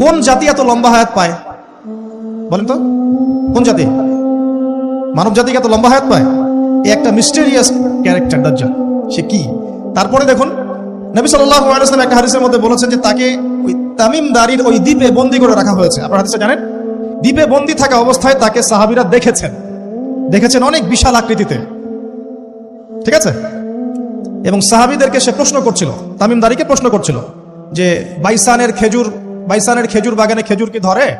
কোন জাতি এত লম্বা হায়াত পায়? বলেন তো, কোন জাতি? মানব জাতিকে এত লম্বা হায়াত পায়? এই একটা মিস্টেরিয়াস ক্যারেক্টার দাজ্জাল। সে কি? তারপরে দেখুন, নবী সাল্লাল্লাহু আলাইহি ওয়াসাল্লাম একটা হাদিসের মধ্যে বলেছেন যে তাকে ওই তামিম দারির ওই দ্বীপে বন্দি করে রাখা হয়েছে। আপনারা হাদিসে জানেন? দ্বীপে বন্দি থাকা অবস্থায় তাকে সাহাবীরা দেখেছেন। দেখেছেন অনেক বিশাল আকৃতিতে। ঠিক আছে? এবং সাহাবীদেরকে সে প্রশ্ন করছিল, তামিম দারিকে প্রশ্ন করছিল যে, বাইসানের খেজুর বাইসানের খেজুর বাগানে খেজুর কি ধরে?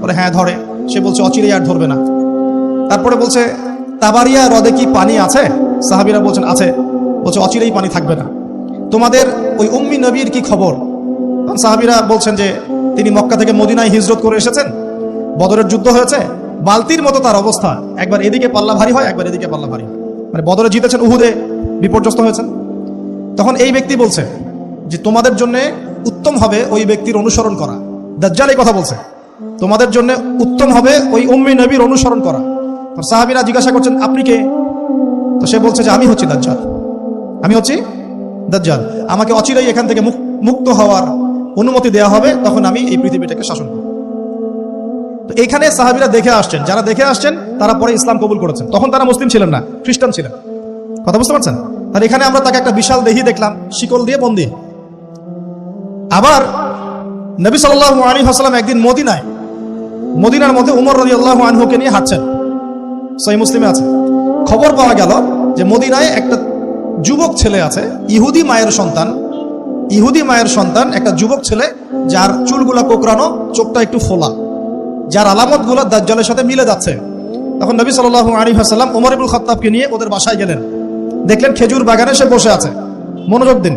বলে হ্যাঁ ধরে। সে বলছে অচিরে আর ধরবে না। তারপরে বলছে, তাবারিয়া হ্রদে কি পানি আছে? সাহাবিরা বলছেন, আছে। বলছে, অচিরেই পানি থাকবে না। তোমাদের ওই উম্মি নবীর কি খবর? সাহাবিরা বলছেন যে, তিনি মক্কা থেকে মদিনায় হিজরত করে এসেছেন। বদরের যুদ্ধ হয়েছে। বালতির মতো তার অবস্থা। একবার এদিকে পাল্লা ভারী হয়, একবার এদিকে পাল্লা ভারী হয়। মানে বদরে জিতেছেন, উহুদে বিপর্যস্ত হয়েছেন। তখন এই ব্যক্তি বলছে যে, তোমাদের জন্য উত্তম হবে ওই ব্যক্তির অনুসরণ করা। দাজ্জাল এই কথা বলছে। তোমাদের জন্য উত্তম হবে ওই উম্মি নবীর অনুসরণ করা। তো সাহাবিরা জিজ্ঞাসা করছেন, আপনি কে? তো সে বলছে যে, আমি হচ্ছি দাজ্জাল। আমি হচ্ছি দাজ্জাল। আমাকে অচিরেই এখান থেকে মুক্ত হওয়ার অনুমতি দেওয়া হবে, তখন আমি এই পৃথিবীটাকে শাসন করব। তো এখানে সাহাবিরা দেখে আসছেন। যারা দেখে আসছেন, তারা পরে ইসলাম কবুল করেছেন। তখন তারা মুসলিম ছিলেন না, খ্রিস্টান ছিলেন। কথা বুঝতে পারছেন? আর এখানে আমরা তাকে একটা বিশাল দেহি দেখলাম, শিকল দিয়ে বন্দি। আবার নবী সাল্লাহ আলী হাসলাম একদিন মদিনায়, মদিনার মধ্যে উমর রদি আল্লাহ আনহুকে নিয়ে হাঁটছেন। সহি মুসলিমে আছে। খবর পাওয়া গেল যে মদিনায় একটা যুবক ছেলে আছে, ইহুদি মায়ের সন্তান। ইহুদি মায়ের সন্তান একটা যুবক ছেলে, যার চুলগুলা কোকড়ানো, চোখটা একটু ফোলা। যার আলামতগুলো দাজ্জালের সাথে মিলে যাচ্ছে। তখন নবী সাল্লাহ আলী হাসাল্লাম উমর ইবুল খত্তাবকে নিয়ে ওদের বাসায় গেলেন। দেখলেন খেজুর বাগানে সে বসে আছে। মনোযোগ দিন।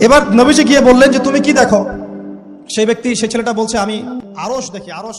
এবার নবীজি গিয়ে বললেন যে, তুমি কি দেখো? সেই ব্যক্তি, সেই ছেলেটা বলছে, আমি আরস দেখি আরস